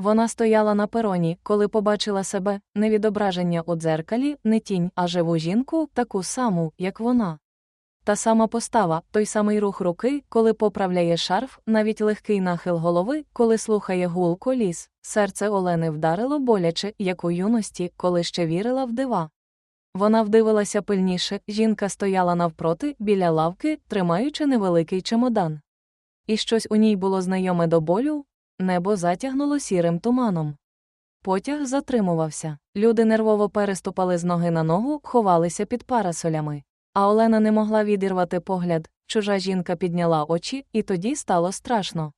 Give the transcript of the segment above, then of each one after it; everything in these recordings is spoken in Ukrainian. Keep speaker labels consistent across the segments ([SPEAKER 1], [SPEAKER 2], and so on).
[SPEAKER 1] Вона стояла на пероні, коли побачила себе, не відображення у дзеркалі, не тінь, а живу жінку, таку саму, як вона. Та сама постава, той самий рух руки, коли поправляє шарф, навіть легкий нахил голови, коли слухає гул коліс. Серце Олени вдарило боляче, як у юності, коли ще вірила в дива. Вона вдивилася пильніше, жінка стояла навпроти, біля лавки, тримаючи невеликий чемодан. І щось у ній було знайоме до болю, небо затягнуло сірим туманом. Потяг затримувався. Люди нервово переступали з ноги на ногу, ховалися під парасолями. А Олена не могла відірвати погляд, чужа жінка підняла очі, і тоді стало страшно.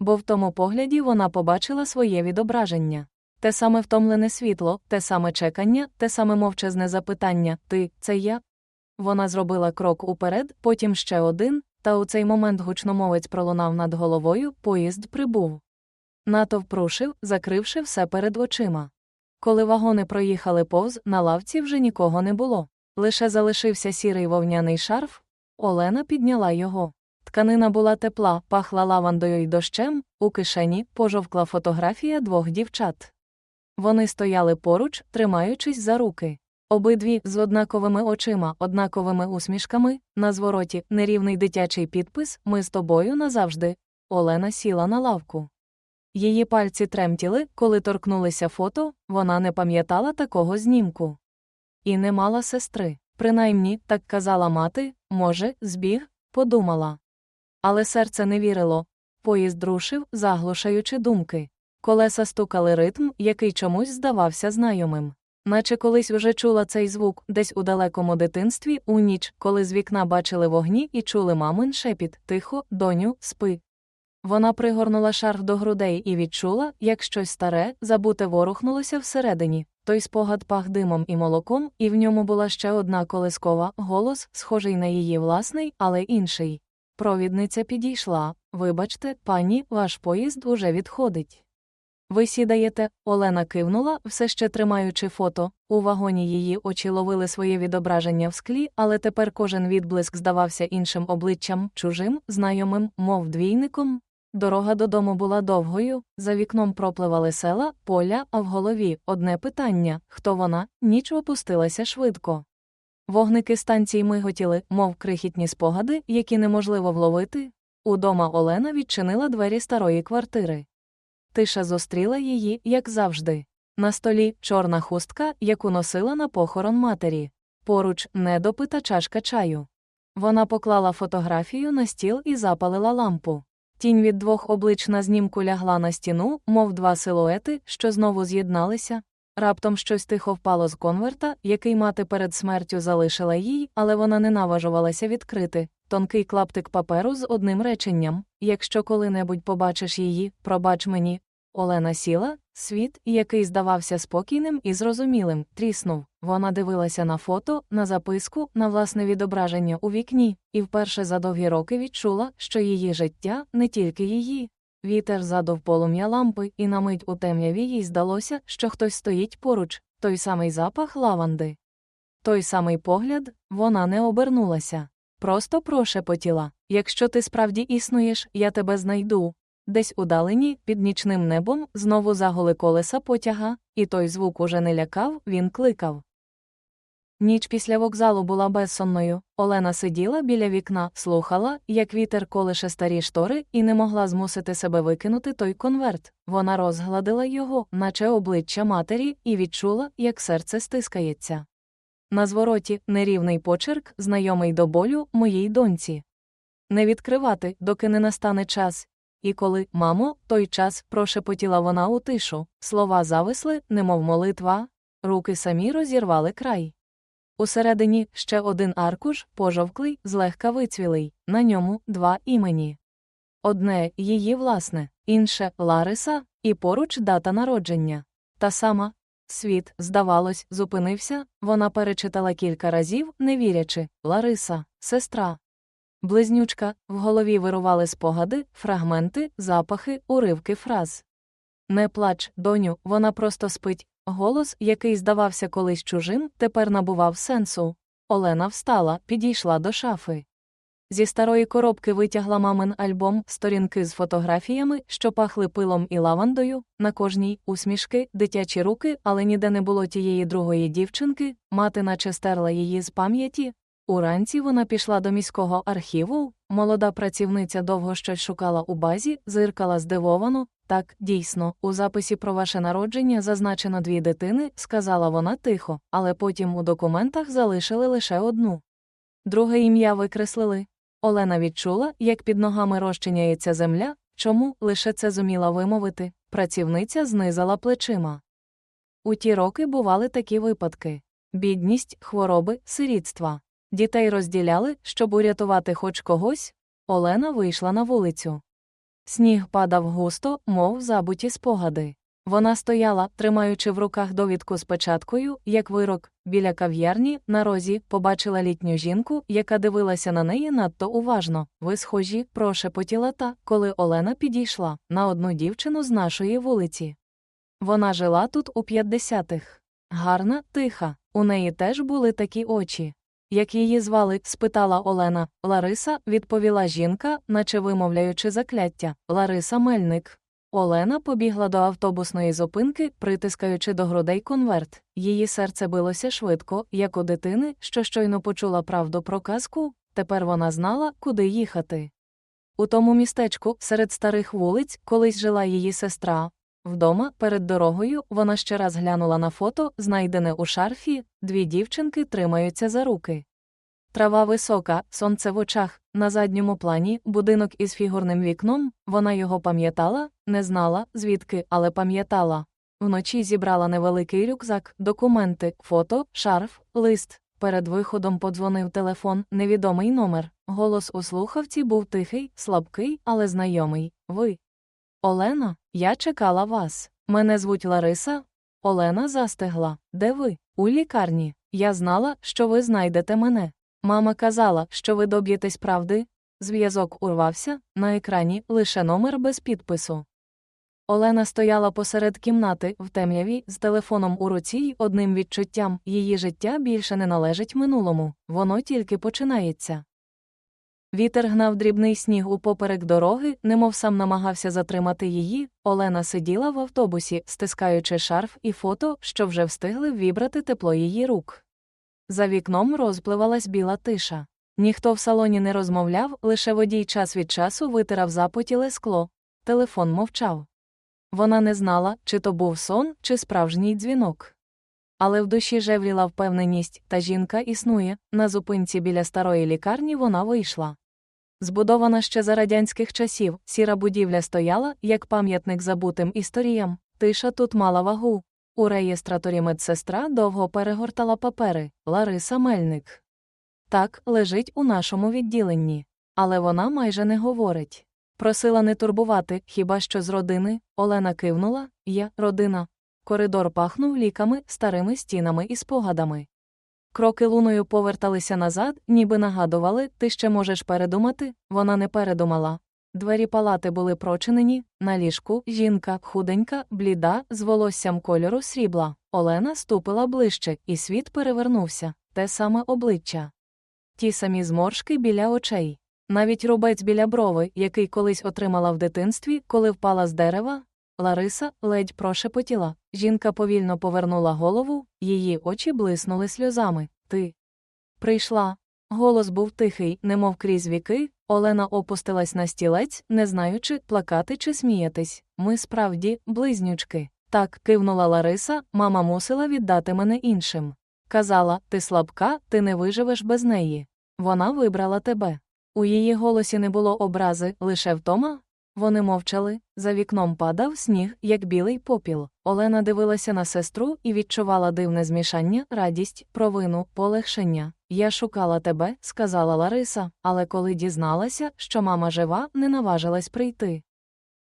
[SPEAKER 1] Бо в тому погляді вона побачила своє відображення. Те саме втомлене світло, те саме чекання, те саме мовчазне запитання Ти, це я? Вона зробила крок уперед, потім ще один, та у цей момент гучномовець пролунав над головою, поїзд прибув. Натовп рушив, закривши все перед очима. Коли вагони проїхали повз, на лавці вже нікого не було. Лише залишився сірий вовняний шарф. Олена підняла його. Тканина була тепла, пахла лавандою й дощем, у кишені пожовкла фотографія двох дівчат. Вони стояли поруч, тримаючись за руки. Обидві з однаковими очима, однаковими усмішками, на звороті нерівний дитячий підпис Ми з тобою назавжди. Олена сіла на лавку. Її пальці тремтіли, коли торкнулися фото, вона не пам'ятала такого знімку. І не мала сестри. Принаймні, так казала мати, може, збіг, подумала. Але серце не вірило. Поїзд рушив, заглушаючи думки. Колеса стукали ритм, який чомусь здавався знайомим. Наче колись уже чула цей звук, десь у далекому дитинстві, у ніч, коли з вікна бачили вогні і чули мамин шепіт Тихо, доню, спи. Вона пригорнула шарф до грудей і відчула, як щось старе, забуте ворухнулося всередині. Той спогад пах димом і молоком, і в ньому була ще одна колискова голос, схожий на її власний, але інший. Провідниця підійшла. Вибачте, пані, ваш поїзд уже відходить. Ви сідаєте, Олена кивнула, все ще тримаючи фото. У вагоні її очі ловили своє відображення в склі, але тепер кожен відблиск здавався іншим обличчям, чужим, знайомим, мов двійником. Дорога додому була довгою, за вікном пропливали села, поля, а в голові одне питання хто вона, ніч опустилася швидко. Вогники станцій миготіли, мов крихітні спогади, які неможливо вловити. Удома Олена відчинила двері старої квартири. Тиша зустріла її, як завжди. На столі чорна хустка, яку носила на похорон матері. Поруч недопита чашка чаю. Вона поклала фотографію на стіл і запалила лампу. Тінь від двох облич на знімку лягла на стіну, мов два силуети, що знову з'єдналися. Раптом щось тихо впало з конверта, який мати перед смертю залишила їй, але вона не наважувалася відкрити. Тонкий клаптик паперу з одним реченням якщо коли-небудь побачиш її, пробач мені. Олена сіла, світ, який здавався спокійним і зрозумілим, тріснув. Вона дивилася на фото, на записку, на власне відображення у вікні, і вперше за довгі роки відчула, що її життя не тільки її. Вітер задув полум'я лампи, і на мить у темряві їй здалося, що хтось стоїть поруч, той самий запах лаванди. Той самий погляд, вона не обернулася. Просто прошепотіла якщо ти справді існуєш, я тебе знайду. Десь удалені, під нічним небом, знову загули колеса потяга, і той звук уже не лякав, він кликав. Ніч після вокзалу була безсонною. Олена сиділа біля вікна, слухала, як вітер колише старі штори, і не могла змусити себе викинути той конверт. Вона розгладила його, наче обличчя матері, і відчула, як серце стискається. На звороті нерівний почерк, знайомий до болю моїй доньці. Не відкривати, доки не настане час. І коли, мамо, той час прошепотіла вона у тишу, слова зависли, немов молитва, руки самі розірвали край. Усередині ще один аркуш, пожовклий, злегка вицвілий, на ньому два імені. Одне її власне, інше Лариса, і поруч дата народження. Та сама. Світ, здавалось, зупинився, вона перечитала кілька разів, не вірячи Лариса, сестра. Близнючка, в голові вирували спогади, фрагменти, запахи, уривки фраз. Не плач, доню, вона просто спить. Голос, який здавався колись чужим, тепер набував сенсу. Олена встала, підійшла до шафи. Зі старої коробки витягла мамин альбом, сторінки з фотографіями, що пахли пилом і лавандою, на кожній усмішки, дитячі руки, але ніде не було тієї другої дівчинки, мати наче стерла її з пам'яті. Уранці вона пішла до міського архіву, молода працівниця довго щось шукала у базі, зиркала здивовано. Так, дійсно, у записі про ваше народження зазначено дві дитини, сказала вона тихо, але потім у документах залишили лише одну. Друге ім'я викреслили. Олена відчула, як під ногами розчиняється земля, чому лише це зуміла вимовити. Працівниця знизала плечима. У ті роки бували такі випадки бідність, хвороби, сирітства. Дітей розділяли, щоб урятувати хоч когось. Олена вийшла на вулицю. Сніг падав густо, мов забуті спогади. Вона стояла, тримаючи в руках довідку з печаткою, як вирок, біля кав'ярні, на розі, побачила літню жінку, яка дивилася на неї надто уважно. Ви схожі, прошепотіла та, коли Олена підійшла на одну дівчину з нашої вулиці. Вона жила тут у 50-х. Гарна, тиха, у неї теж були такі очі. Як її звали? спитала Олена. Лариса, відповіла жінка, наче вимовляючи закляття. Лариса Мельник. Олена побігла до автобусної зупинки, притискаючи до грудей конверт. Її серце билося швидко, як у дитини, що щойно почула правду про казку, тепер вона знала, куди їхати. У тому містечку, серед старих вулиць, колись жила її сестра. Вдома, перед дорогою, вона ще раз глянула на фото, знайдене у шарфі, дві дівчинки тримаються за руки. Трава висока, сонце в очах, на задньому плані, будинок із фігурним вікном, вона його пам'ятала, не знала, звідки, але пам'ятала. Вночі зібрала невеликий рюкзак, документи, фото, шарф, лист. Перед виходом подзвонив телефон, невідомий номер. Голос у слухавці був тихий, слабкий, але знайомий. Ви. Олена, я чекала вас. Мене звуть Лариса. Олена застигла. Де ви? У лікарні. Я знала, що ви знайдете мене. Мама казала, що ви доб'єтесь правди. Зв'язок урвався, на екрані лише номер без підпису. Олена стояла посеред кімнати в темряві з телефоном у руці й одним відчуттям її життя більше не належить минулому, воно тільки починається. Вітер гнав дрібний сніг упоперек дороги, немов сам намагався затримати її. Олена сиділа в автобусі, стискаючи шарф і фото, що вже встигли ввібрати тепло її рук. За вікном розпливалась біла тиша. Ніхто в салоні не розмовляв, лише водій час від часу витирав запотіле скло. Телефон мовчав. Вона не знала, чи то був сон, чи справжній дзвінок. Але в душі жевріла впевненість, та жінка існує. На зупинці біля старої лікарні вона вийшла. Збудована ще за радянських часів, сіра будівля стояла, як пам'ятник забутим історіям. Тиша тут мала вагу. У реєстраторі медсестра довго перегортала папери Лариса Мельник. Так, лежить у нашому відділенні. Але вона майже не говорить. Просила не турбувати, хіба що з родини. Олена кивнула Я родина. Коридор пахнув ліками, старими стінами і спогадами. Кроки луною поверталися назад, ніби нагадували, ти ще можеш передумати. Вона не передумала. Двері палати були прочинені, на ліжку жінка, худенька, бліда, з волоссям кольору срібла. Олена ступила ближче, і світ перевернувся те саме обличчя. Ті самі зморшки біля очей. Навіть рубець біля брови, який колись отримала в дитинстві, коли впала з дерева. Лариса ледь прошепотіла. Жінка повільно повернула голову, її очі блиснули сльозами. Ти прийшла. Голос був тихий, немов крізь віки. Олена опустилась на стілець, не знаючи, плакати чи сміятись. Ми справді близнючки. Так, кивнула Лариса, мама мусила віддати мене іншим. Казала, ти слабка, ти не виживеш без неї. Вона вибрала тебе. У її голосі не було образи, лише втома. Вони мовчали, за вікном падав сніг, як білий попіл. Олена дивилася на сестру і відчувала дивне змішання, радість, провину, полегшення. Я шукала тебе, сказала Лариса, але коли дізналася, що мама жива, не наважилась прийти.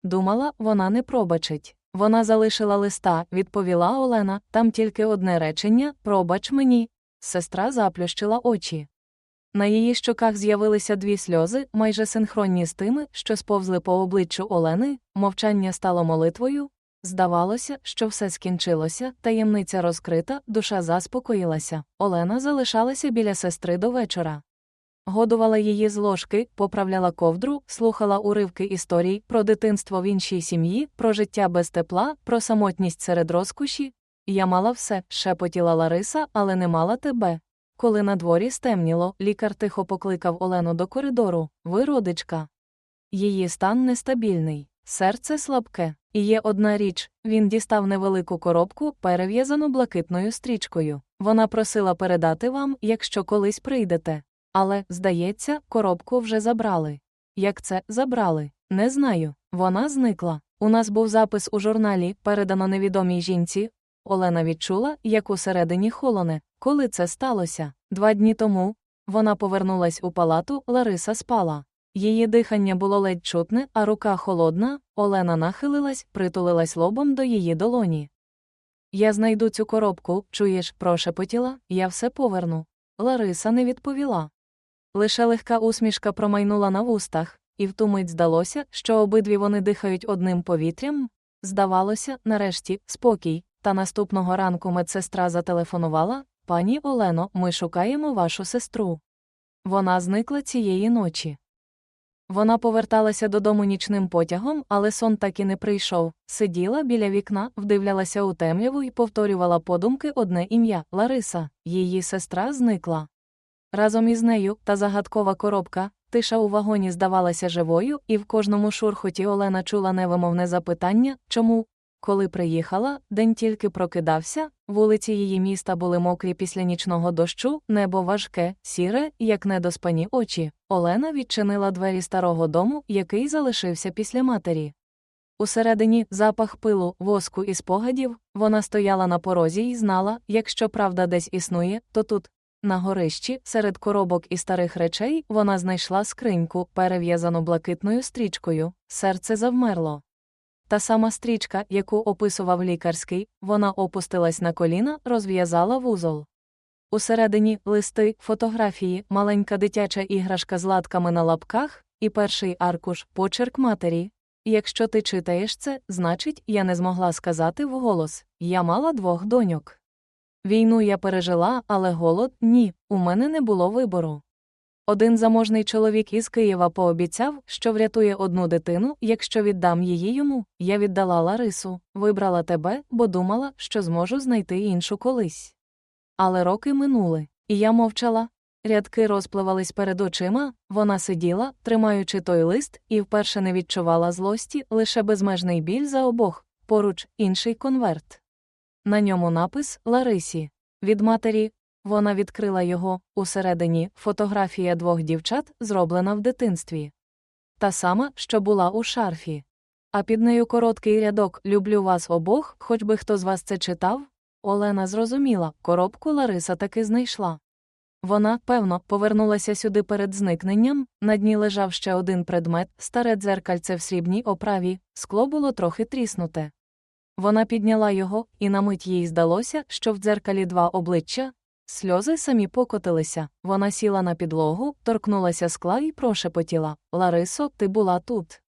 [SPEAKER 1] Думала, вона не пробачить. Вона залишила листа, відповіла Олена, там тільки одне речення пробач мені. Сестра заплющила очі. На її щоках з'явилися дві сльози, майже синхронні з тими, що сповзли по обличчю Олени, мовчання стало молитвою. Здавалося, що все скінчилося, таємниця розкрита, душа заспокоїлася. Олена залишалася біля сестри до вечора. Годувала її з ложки, поправляла ковдру, слухала уривки історій про дитинство в іншій сім'ї, про життя без тепла, про самотність серед розкоші. Я мала все, шепотіла Лариса, але не мала тебе. Коли на дворі стемніло, лікар тихо покликав Олену до коридору Ви родичка. Її стан нестабільний, серце слабке. І є одна річ він дістав невелику коробку, перев'язану блакитною стрічкою. Вона просила передати вам, якщо колись прийдете. Але, здається, коробку вже забрали. Як це забрали? Не знаю. Вона зникла. У нас був запис у журналі, передано невідомій жінці. Олена відчула, як усередині холоне. Коли це сталося? Два дні тому. Вона повернулась у палату, Лариса спала. Її дихання було ледь чутне, а рука холодна, Олена нахилилась, притулилась лобом до її долоні. Я знайду цю коробку, чуєш, прошепотіла, я все поверну. Лариса не відповіла. Лише легка усмішка промайнула на вустах, і в ту мить здалося, що обидві вони дихають одним повітрям. Здавалося, нарешті, спокій, та наступного ранку медсестра зателефонувала Пані Олено, ми шукаємо вашу сестру. Вона зникла цієї ночі. Вона поверталася додому нічним потягом, але сон так і не прийшов. Сиділа біля вікна, вдивлялася у темряву і повторювала подумки одне ім'я Лариса, її сестра зникла. Разом із нею та загадкова коробка, тиша у вагоні здавалася живою, і в кожному шурхоті Олена чула невимовне запитання чому? Коли приїхала, день тільки прокидався, вулиці її міста були мокрі після нічного дощу, небо важке, сіре, як недоспані очі. Олена відчинила двері старого дому, який залишився після матері. Усередині запах пилу, воску і спогадів, вона стояла на порозі і знала, якщо правда десь існує, то тут. На горищі, серед коробок і старих речей, вона знайшла скриньку, перев'язану блакитною стрічкою, серце завмерло. Та сама стрічка, яку описував лікарський, вона опустилась на коліна, розв'язала вузол. Усередині листи, фотографії, маленька дитяча іграшка з латками на лапках, і перший аркуш почерк матері. Якщо ти читаєш це, значить, я не змогла сказати вголос я мала двох доньок. Війну я пережила, але голод ні, у мене не було вибору. Один заможний чоловік із Києва пообіцяв, що врятує одну дитину, якщо віддам її йому. Я віддала Ларису, вибрала тебе, бо думала, що зможу знайти іншу колись. Але роки минули, і я мовчала. Рядки розпливались перед очима, вона сиділа, тримаючи той лист, і вперше не відчувала злості, лише безмежний біль за обох, поруч інший конверт. На ньому напис Ларисі. Від матері вона відкрила його усередині фотографія двох дівчат, зроблена в дитинстві. Та сама, що була у шарфі. А під нею короткий рядок Люблю вас обох, хоч би хто з вас це читав. Олена зрозуміла, коробку Лариса таки знайшла. Вона, певно, повернулася сюди перед зникненням, на дні лежав ще один предмет, старе дзеркальце в срібній оправі, скло було трохи тріснуте. Вона підняла його, і на мить їй здалося, що в дзеркалі два обличчя, Сльози самі покотилися. Вона сіла на підлогу, торкнулася скла і прошепотіла Ларисо, ти була тут.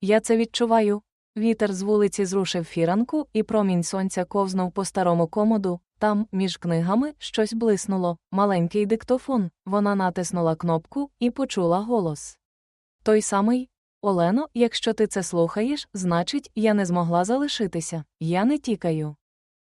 [SPEAKER 1] Я це відчуваю. Вітер з вулиці зрушив фіранку, і промінь сонця ковзнув по старому комоду. Там, між книгами, щось блиснуло, маленький диктофон. Вона натиснула кнопку і почула голос. Той самий Олено, якщо ти це слухаєш, значить, я не змогла залишитися. Я не тікаю.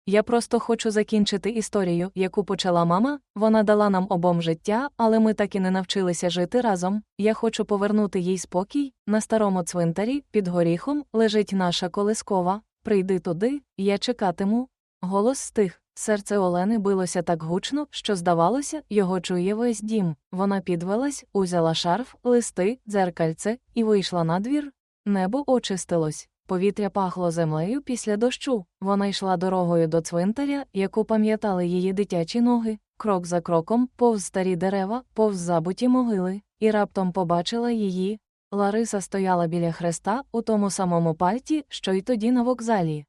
[SPEAKER 1] Я просто хочу закінчити історію, яку почала мама. Вона дала нам обом життя, але ми так і не навчилися жити разом. Я хочу повернути їй спокій. На старому цвинтарі, під горіхом, лежить наша колискова. Прийди туди, я чекатиму. Голос стих. Серце Олени билося так гучно, що, здавалося, його чує весь дім. Вона підвелась, узяла шарф, листи, дзеркальце і вийшла на двір. Небо очистилось. Повітря пахло землею після дощу. Вона йшла дорогою до цвинтаря, яку пам'ятали її дитячі ноги, крок за кроком, повз старі дерева, повз забуті могили, і раптом побачила її. Лариса стояла біля хреста у тому самому пальті, що й тоді на вокзалі.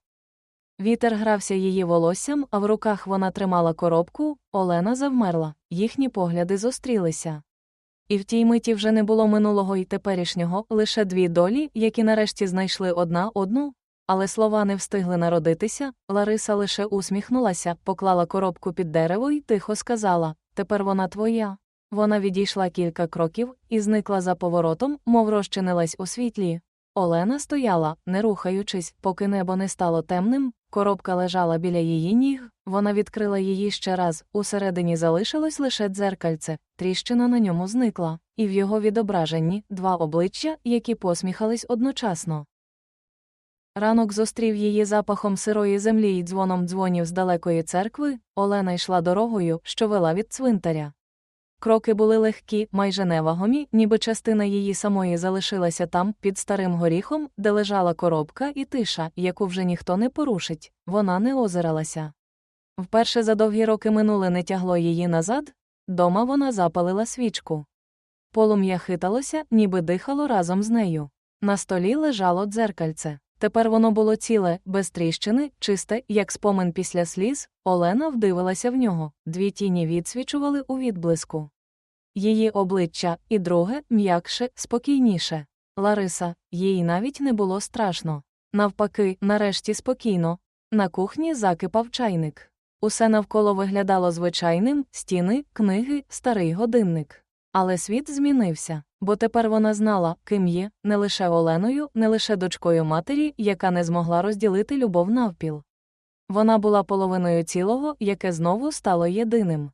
[SPEAKER 1] Вітер грався її волоссям, а в руках вона тримала коробку, Олена завмерла, їхні погляди зустрілися. І в тій миті вже не було минулого і теперішнього, лише дві долі, які нарешті знайшли одна одну. Але слова не встигли народитися. Лариса лише усміхнулася, поклала коробку під дерево і тихо сказала Тепер вона твоя. Вона відійшла кілька кроків і зникла за поворотом, мов розчинилась у світлі. Олена стояла, не рухаючись, поки небо не стало темним, коробка лежала біля її ніг, вона відкрила її ще раз, усередині залишилось лише дзеркальце, тріщина на ньому зникла, і в його відображенні два обличчя, які посміхались одночасно. Ранок зустрів її запахом сирої землі й дзвоном дзвонів з далекої церкви, Олена йшла дорогою, що вела від цвинтаря. Кроки були легкі, майже невагомі, ніби частина її самої залишилася там, під старим горіхом, де лежала коробка і тиша, яку вже ніхто не порушить, вона не озиралася. Вперше за довгі роки минуле не тягло її назад, дома вона запалила свічку. Полум'я хиталося, ніби дихало разом з нею. На столі лежало дзеркальце. Тепер воно було ціле, без тріщини, чисте, як спомин після сліз, Олена вдивилася в нього, дві тіні відсвічували у відблиску. Її обличчя, і друге, м'якше, спокійніше. Лариса, їй навіть не було страшно. Навпаки, нарешті спокійно. На кухні закипав чайник. Усе навколо виглядало звичайним стіни, книги, старий годинник. Але світ змінився, бо тепер вона знала, ким є, не лише Оленою, не лише дочкою матері, яка не змогла розділити любов навпіл. Вона була половиною цілого, яке знову стало єдиним.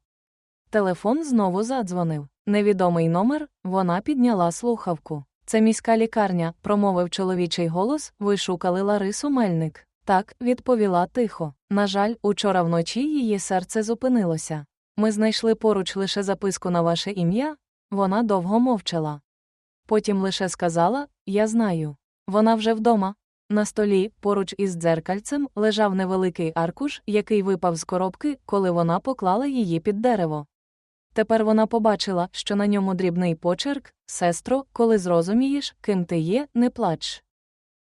[SPEAKER 1] Телефон знову задзвонив. Невідомий номер, вона підняла слухавку. Це міська лікарня, промовив чоловічий голос, ви шукали Ларису Мельник. Так, відповіла тихо. На жаль, учора вночі її серце зупинилося. Ми знайшли поруч лише записку на ваше ім'я, вона довго мовчала. Потім лише сказала Я знаю. Вона вже вдома. На столі, поруч із дзеркальцем, лежав невеликий аркуш, який випав з коробки, коли вона поклала її під дерево. Тепер вона побачила, що на ньому дрібний почерк Сестро, коли зрозумієш, ким ти є, не плач.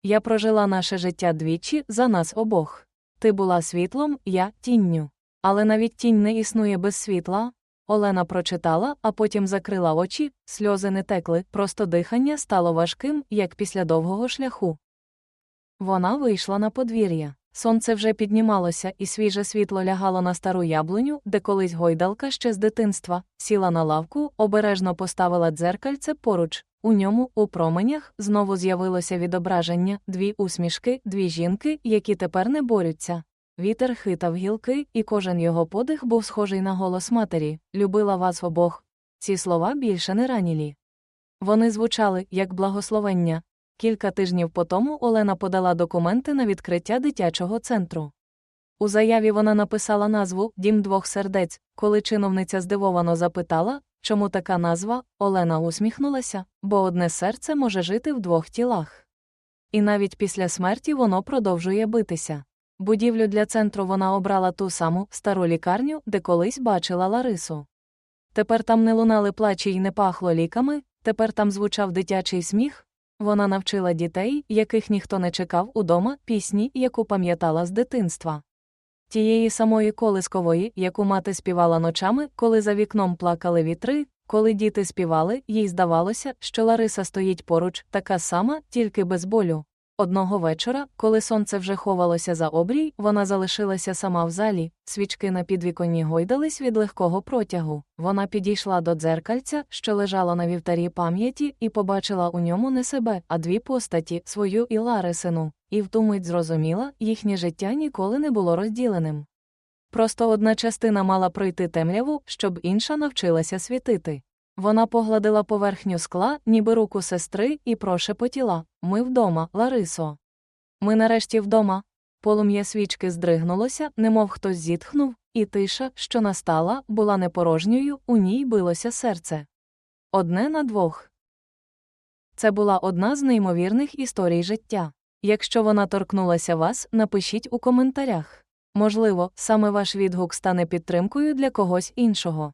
[SPEAKER 1] Я прожила наше життя двічі за нас обох. Ти була світлом, я тінню. Але навіть тінь не існує без світла. Олена прочитала, а потім закрила очі, сльози не текли, просто дихання стало важким, як після довгого шляху. Вона вийшла на подвір'я. Сонце вже піднімалося, і свіже світло лягало на стару яблуню, де колись гойдалка ще з дитинства, сіла на лавку, обережно поставила дзеркальце поруч. У ньому, у променях, знову з'явилося відображення, дві усмішки, дві жінки, які тепер не борються. Вітер хитав гілки, і кожен його подих був схожий на голос матері Любила вас обох. Ці слова більше не ранілі. Вони звучали як благословення. Кілька тижнів по тому Олена подала документи на відкриття дитячого центру. У заяві вона написала назву Дім двох сердець. Коли чиновниця здивовано запитала, чому така назва, Олена усміхнулася, бо одне серце може жити в двох тілах. І навіть після смерті воно продовжує битися. Будівлю для центру вона обрала ту саму стару лікарню, де колись бачила Ларису. Тепер там не лунали плачі й не пахло ліками, тепер там звучав дитячий сміх. Вона навчила дітей, яких ніхто не чекав удома, пісні, яку пам'ятала з дитинства. Тієї самої колискової, яку мати співала ночами, коли за вікном плакали вітри, коли діти співали, їй здавалося, що Лариса стоїть поруч, така сама, тільки без болю. Одного вечора, коли сонце вже ховалося за обрій, вона залишилася сама в залі, свічки на підвіконні гойдались від легкого протягу. Вона підійшла до дзеркальця, що лежало на вівтарі пам'яті, і побачила у ньому не себе, а дві постаті свою і Ларисину, і в ту мить зрозуміла, їхнє життя ніколи не було розділеним. Просто одна частина мала пройти темряву, щоб інша навчилася світити. Вона погладила поверхню скла, ніби руку сестри, і прошепотіла Ми вдома, Ларисо. Ми нарешті вдома. Полум'я свічки здригнулося, немов хтось зітхнув, і тиша, що настала, була непорожньою, у ній билося серце. Одне на двох. Це була одна з неймовірних історій життя. Якщо вона торкнулася вас, напишіть у коментарях. Можливо, саме ваш відгук стане підтримкою для когось іншого.